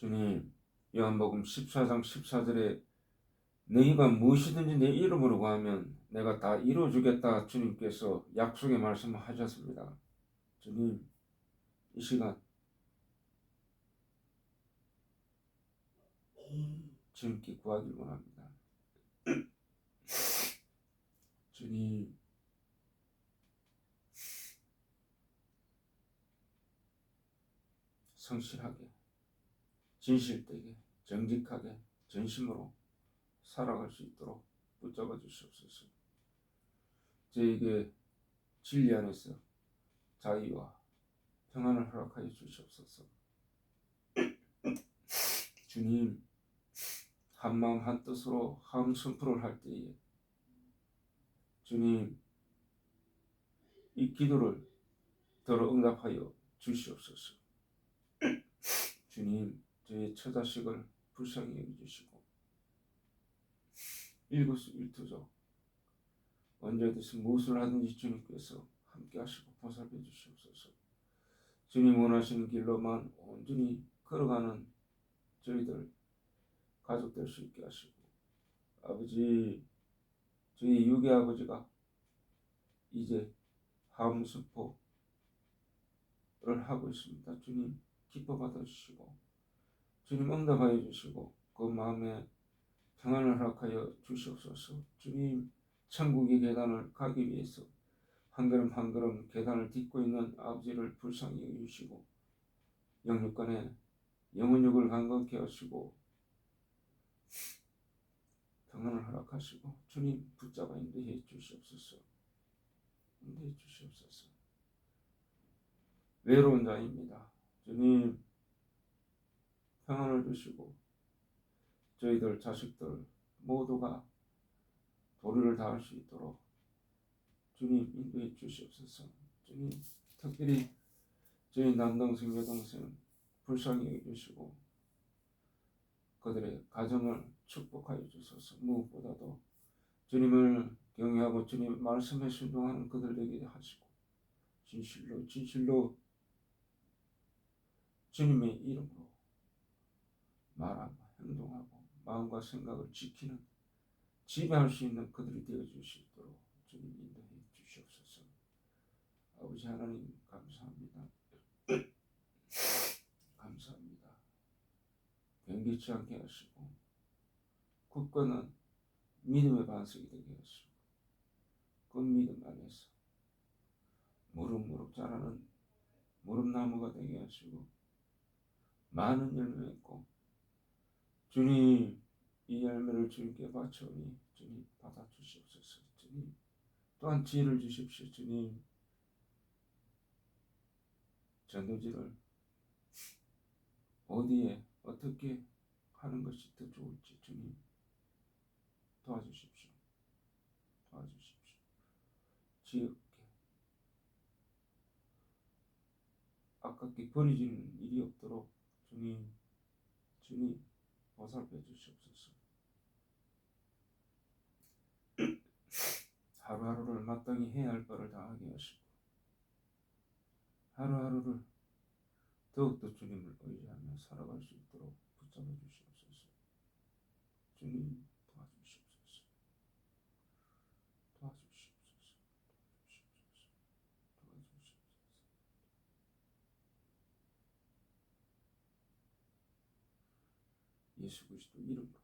주님, 요한복음 14장 14절에 너희가 무엇이든지 내 이름으로 구하면 내가 다 이루어주겠다 주님께서 약속의 말씀을 하셨습니다. 주님, 이 시간 주님께 구하길 원합니다. 주님, 성실하게, 진실되게, 정직하게, 전심으로 살아갈 수 있도록 붙잡아 주시옵소서. 저에게 진리 안에서 자유와 평안을 허락하여 주시옵소서. 주님, 한 마음 한 뜻으로 한 선포를 할 때에 주님 이 기도를 더러 응답하여 주시옵소서. 주님, 저의 처자식을 불쌍히 여겨주시고 일거수일투족 언제든지 무엇을 하든지 주님께서 함께 하시고 보살펴 주시옵소서. 주님 원하시는 길로만 온전히 걸어가는 저희들 가족 될 수 있게 하시고 아버지 저희 유괴 아버지가 이제 하음 수포를 하고 있습니다. 주님 기뻐 받아 주시고 주님 응답하여 주시고 그 마음에 평안을 허락하여 주시옵소서. 주님 천국의 계단을 가기 위해서 한 걸음 한 걸음 계단을 딛고 있는 아버지를 불쌍히 여기시고 영육간에 영혼육을 간건케 하시고 평안을 허락하시고 주님 붙잡아 인도해 주시옵소서. 인도해 주시옵소서. 외로운 자입니다. 주님 평안을 주시고 저희들 자식들 모두가 도리를 다할 수 있도록 주님 인도해 주시옵소서. 주님 특별히 저희 남동생 여동생 불쌍히 여기시고 그들의 가정을 축복하여 주소서. 무엇보다도 주님을 경외하고 주님 말씀에 순종하는 그들 되게 하시고 진실로 진실로 주님의 이름으로 말하고 행동하고 마음과 생각을 지키는 지배할 수 있는 그들이 되어 있도록 주님 인도해 주시옵소서. 아버지 하나님 감사합니다. 감사합니다. 변기치 않게 하시고 굳건한 믿음의 반석이 되게 하시고 그 믿음 안에서 무럭무럭 자라는 무릎나무가 되게 하시고 많은 열매 맺고 주님 이 열매를 주님께 바쳐오니 주님 받아 주시옵소서 주님. 또한 지혜를 주십시오 주님. 전도지를 어디에 어떻게 하는 것이 더 좋을지 주님 도와주십시오. 도와주십시오. 지혜롭게. 아깝게 버리지는 일이 없도록 주님 주님 보살펴 주시옵소서. 하루하루를 마땅히 해야 할 바를 다 하게 하시고 하루하루를 더욱더 주님을 의지하며 살아갈 수 있도록 붙잡아 주시옵소서. 주님 도와주시옵소서. 도와주시옵소서. 도와주시옵소서. 도와주시옵소서. 예수 그리스도 이름으로